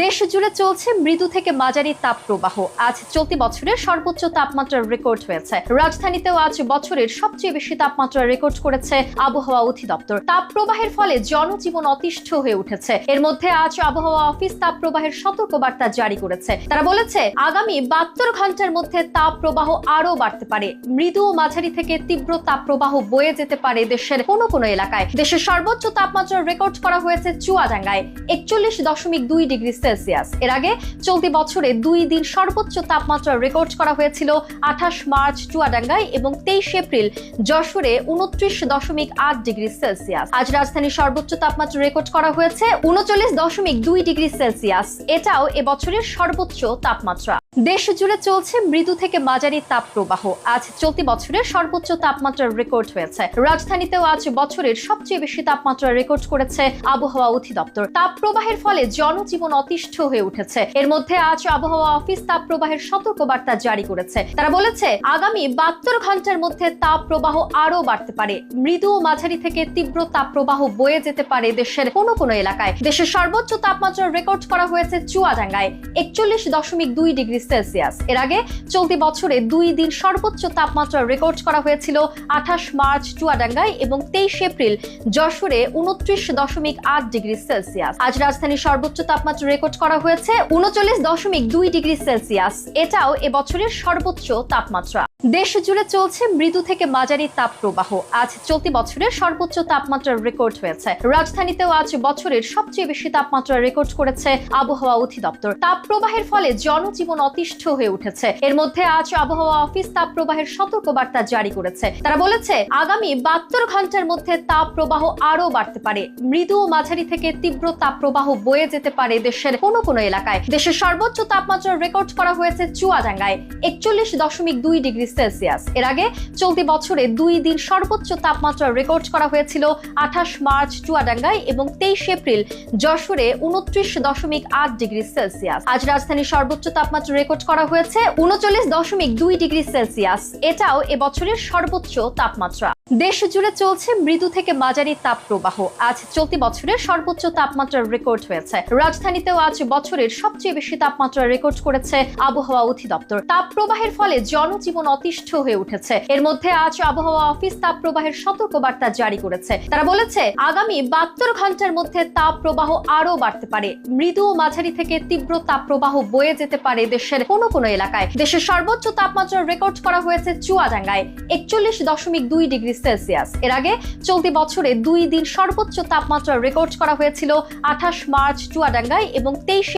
দেশ জুড়ে চলছে মৃদু থেকে মাঝারি তাপ প্রবাহ আজ চলতি বছরের সর্বোচ্চ তাপমাত্রার রেকর্ড হয়েছে। রাজধানীতেও আজ বছরের সবচেয়ে বেশি তাপমাত্রা রেকর্ড করেছে আবহাওয়া অধিদপ্তর। তাপ প্রবাহের ফলে জনজীবন অতিষ্ঠ হয়ে উঠেছে। এর মধ্যে আজ আবহাওয়া অফিস তাপ প্রবাহের সতর্কবার্তা জারি করেছে। তারা বলেছে, আগামী বাহাত্তর ঘণ্টার মধ্যে তাপ প্রবাহ আরও বাড়তে পারে। মৃদু ও মাঝারি থেকে তীব্র তাপ প্রবাহ বয়ে যেতে পারে দেশের কোনো কোনো এলাকায়। দেশের সর্বোচ্চ তাপমাত্রা রেকর্ড করা হয়েছে চুয়াডাঙ্গায়। একচল্লিশ দশমিক দুই ডিগ্রি সেলসিয়াস। এর আগে চলতি বছরে দুই দিন সর্বোচ্চ তাপমাত্রা রেকর্ড করা হয়েছিল আঠাশ মার্চ চুয়াডাঙ্গায় এবং তেইশ এপ্রিল যশোরে উনত্রিশ দশমিক আট ডিগ্রি সেলসিয়াস। আজ রাজধানীর সর্বোচ্চ তাপমাত্রা রেকর্ড করা হয়েছে উনচল্লিশ দশমিক দুই ডিগ্রি সেলসিয়াস। এটাও এবছরের সর্বোচ্চ তাপমাত্রা। দেশ জুড়ে চলছে মৃদু থেকে মাঝারি তাপ প্রবাহ আজ চলতি বছরের সর্বোচ্চ তাপমাত্রার রেকর্ড হয়েছে। রাজধানীতেও আজ বছরের সবচেয়ে বেশি তাপমাত্রা রেকর্ড করেছে আবহাওয়া অধিদপ্তর। তাপ প্রবাহের ফলে জনজীবন অতিষ্ঠ হয়ে উঠেছে। এর মধ্যে আজ আবহাওয়া অফিস তাপ প্রবাহের সতর্কবার্তা জারি করেছে। তারা বলেছে, আগামী বাহাত্তর ঘণ্টার মধ্যে তাপ প্রবাহ আরও বাড়তে পারে। মৃদু ও মাঝারি থেকে তীব্র তাপ প্রবাহ বয়ে যেতে পারে দেশের কোনো কোনো এলাকায়। দেশের সর্বোচ্চ তাপমাত্রা রেকর্ড করা হয়েছে চুয়াডাঙ্গায়, একচল্লিশ দশমিক দুই ডিগ্রি সেলসিয়াস। এর আগে চলতি বছরে দুই দিন সর্বোচ্চ তাপমাত্রা রেকর্ড করা হয়েছিল আঠাশ মার্চ চুয়াডাঙ্গায় এবং তেইশ এপ্রিল যশোরে উনত্রিশ দশমিক আট ডিগ্রি সেলসিয়াস। আজ রাজধানীর সর্বোচ্চ তাপমাত্রা রেকর্ড করা হয়েছে উনচল্লিশ দশমিক দুই ডিগ্রি সেলসিয়াস। এটাও এবছরের সর্বোচ্চ তাপমাত্রা। দেশ জুড়ে চলছে মৃদু থেকে মাঝারি তাপ প্রবাহ আজ চলতি বছরের সর্বোচ্চ তাপমাত্রার রেকর্ড হয়েছে। রাজধানীতেও আজ বছরের সবচেয়ে বেশি তাপমাত্রা রেকর্ড করেছে আবহাওয়া অধিদপ্তর। তাপ প্রবাহের ফলে জনজীবন অতিষ্ঠ হয়ে উঠেছে। এর মধ্যে আজ আবহাওয়া অফিস তাপ প্রবাহের সতর্কবার্তা জারি করেছে। তারা বলেছে, আগামী বাহাত্তর ঘণ্টার মধ্যে তাপ প্রবাহ আরও বাড়তে পারে। মৃদু ও মাঝারি থেকে তীব্র তাপ প্রবাহ বয়ে যেতে পারে দেশের কোনো কোনো এলাকায়। দেশের সর্বোচ্চ তাপমাত্রা রেকর্ড করা হয়েছে চুয়াডাঙ্গায়। একচল্লিশ দশমিক দুই ডিগ্রি সেলসিয়াস। এর আগে চলতি বছরে দুই দিন সর্বোচ্চ তাপমাত্রা রেকর্ড করা হয়েছিল আঠাশ মার্চ চুয়াডাঙ্গায় এবং তেইশ এপ্রিল যশোরে উনত্রিশ দশমিক আট ডিগ্রি সেলসিয়াস। আজ রাজধানীর সর্বোচ্চ তাপমাত্রা রেকর্ড করা হয়েছে উনচল্লিশ দশমিক দুই ডিগ্রি সেলসিয়াস। এটাও এবছরের সর্বোচ্চ তাপমাত্রা। দেশ জুড়ে চলছে মৃদু থেকে মাঝারি তাপ প্রবাহ আজ চলতি বছরের সর্বোচ্চ তাপমাত্রার রেকর্ড হয়েছে। রাজধানীতেও আজ বছরের সবচেয়ে বেশি তাপমাত্রা রেকর্ড করেছে আবহাওয়া অধিদপ্তর। তাপ প্রবাহের ফলে জনজীবন অতিষ্ঠ হয়ে উঠেছে। এর মধ্যে আজ আবহাওয়া অফিস তাপ প্রবাহের সতর্কবার্তা জারি করেছে। তারা বলেছে, আগামী বাহাত্তর ঘণ্টার মধ্যে তাপ প্রবাহ আরও বাড়তে পারে। মৃদু ও মাঝারি থেকে তীব্র তাপ প্রবাহ বয়ে যেতে পারে দেশের কোনো কোনো এলাকায়। দেশের সর্বোচ্চ তাপমাত্রা রেকর্ড করা হয়েছে চুয়াডাঙ্গায়, একচল্লিশ দশমিক দুই ডিগ্রি সেলসিয়াস। এর আগে চলতি বছরে দুই দিন সর্বোচ্চ তাপমাত্রা রেকর্ড করা হয়েছিল আঠাশ মার্চ চুয়াডাঙ্গায় এবং তেইশ